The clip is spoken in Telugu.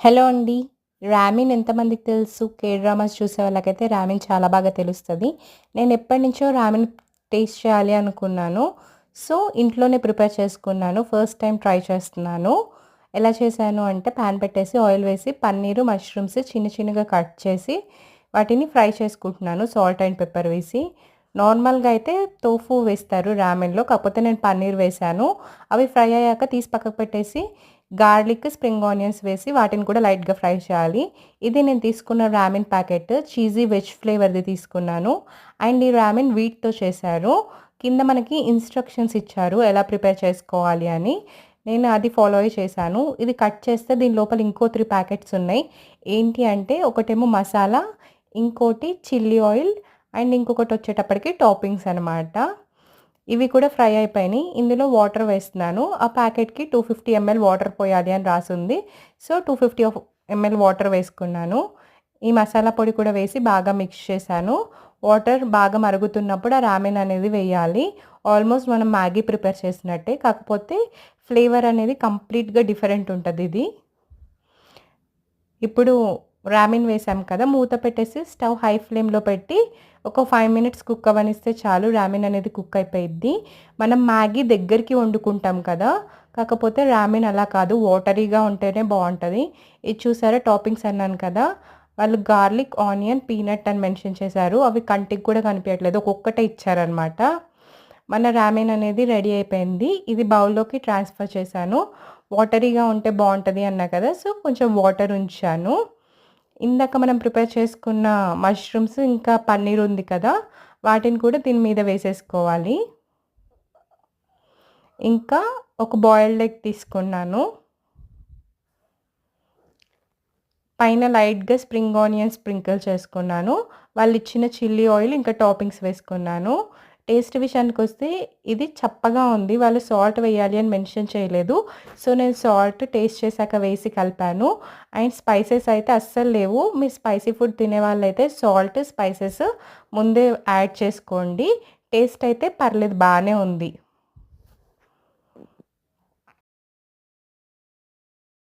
హలో అండి. రామిన్ ఎంతమందికి తెలుసు? కే డ్రామాస్ చూసే వాళ్ళకైతే ర్యామిన్ చాలా బాగా తెలుస్తుంది నేను ఎప్పటినుంచో ర్యామిన్ టేస్ట్ చేయాలి అనుకున్నాను. సో, ఇంట్లోనే ప్రిపేర్ చేసుకున్నాను. ఫస్ట్ టైం ట్రై చేస్తున్నాను. ఎలా చేశాను అంటే పాన్ పెట్టేసి ఆయిల్ వేసి పన్నీరు, మష్రూమ్స్ చిన్న చిన్నగా కట్ చేసి వాటిని ఫ్రై చేసుకుంటున్నాను సాల్ట్ అండ్ పెప్పర్ వేసి. నార్మల్‌గా అయితే తోఫు వేస్తారు రామెన్‌లో. కాకపోతే నేను పన్నీర్ వేశాను. అవి ఫ్రై అయ్యాక తీసి పక్కకు పెట్టేసి గార్లిక్, స్ప్రింగ్ ఆనియన్స్ వేసి వాటిని కూడా లైట్‌గా ఫ్రై చేయాలి. ఇది నేను తీసుకున్న ర్యామిన్ ప్యాకెట్ చీజీ వెజ్ ఫ్లేవర్‌ది తీసుకున్నాను. అండ్ ఈ ర్యామిన్ వీట్‌తో చేశారు. కింద మనకి ఇన్‌స్ట్రక్షన్స్ ఇచ్చారు ఎలా ప్రిపేర్ చేసుకోవాలి అని. నేను అది ఫాలో అయ్యి చేశాను. ఇది కట్ చేస్తే దీని లోపల ఇంకో త్రీ ప్యాకెట్స్ ఉన్నాయి. ఏంటి అంటే ఒకటేమో మసాలా, ఇంకోటి చిల్లీ ఆయిల్ అండ్ ఇంకొకటి వచ్చేటప్పటికి టాపింగ్స్ అనమాట. ఇవి కూడా ఫ్రై అయిపోయినాయి. ఇందులో వాటర్ వేస్తున్నాను. ఆ ప్యాకెట్‌కి 250 ఎంఎల్ వాటర్ పోయాలి అని రాసింది so, two fifty ML water వేసుకున్నాను. ఈ మసాలా పొడి కూడా వేసి బాగా మిక్స్ చేశాను. వాటర్ బాగా మరుగుతున్నప్పుడు ఆ రామెన్ అనేది వేయాలి. ఆల్మోస్ట్ మనం మ్యాగీ ప్రిపేర్ చేసినట్టే. కాకపోతే ఫ్లేవర్ అనేది కంప్లీట్‌గా డిఫరెంట్ ఉంటుంది ఇది ఇప్పుడు రామిన్ వేసాం కదా! మూత పెట్టేసి స్టవ్ హై ఫ్లేమ్‌లో పెట్టి ఒక ఫైవ్ మినిట్స్ కుక్ అవనిస్తే చాలు రామిన్ అనేది కుక్ అయిపోయిద్ది. మనం మ్యాగీ దగ్గరికి వండుకుంటాం కదా! కాకపోతే రామిన్ అలా కాదు వాటరీగా ఉంటేనే బాగుంటుంది ఇది చూసారా టాపింగ్స్ అన్నాను కదా! వాళ్ళు గార్లిక్, ఆనియన్, పీనట్ అని మెన్షన్ చేశారు. అవి కంటికి కూడా కనిపించట్లేదు ఒక్కొక్కటే ఇచ్చారనమాట. మన రామెన్ అనేది రెడీ అయిపోయింది. ఇది బౌల్‌లోకి ట్రాన్స్‌ఫర్ చేశాను. వాటరీగా ఉంటే బాగుంటుంది అన్నా కదా! సో, కొంచెం వాటర్ ఉంచాను. ఇందాక మనం ప్రిపేర్ చేసుకున్న మష్రూమ్స్ ఇంకా పన్నీర్ ఉంది కదా! వాటిని కూడా దీని మీద వేసేసుకోవాలి. ఇంకా ఒక బాయిల్డ్ ఎగ్ తీసుకున్నాను. పైన లైట్‌గా స్ప్రింగ్ ఆనియన్ స్ప్రింకిల్ చేసుకున్నాను. వాళ్ళు ఇచ్చిన చిల్లీ ఆయిల్ ఇంకా టాపింగ్స్ వేసుకున్నాను. టేస్ట్ విషయానికి వస్తే ఇది చప్పగా ఉంది. వాళ్ళు సాల్ట్ వేయాలి అని మెన్షన్ చేయలేదు. సో, నేను సాల్ట్ టేస్ట్ చేశాక వేసి కలిపాను. అండ్ స్పైసెస్ అయితే అస్సలు లేవు. మీరు స్పైసీ ఫుడ్ తినే వాళ్ళైతే సాల్ట్, స్పైసెస్ ముందే యాడ్ చేసుకోండి. టేస్ట్ అయితే పర్లేదు బాగానే ఉంది.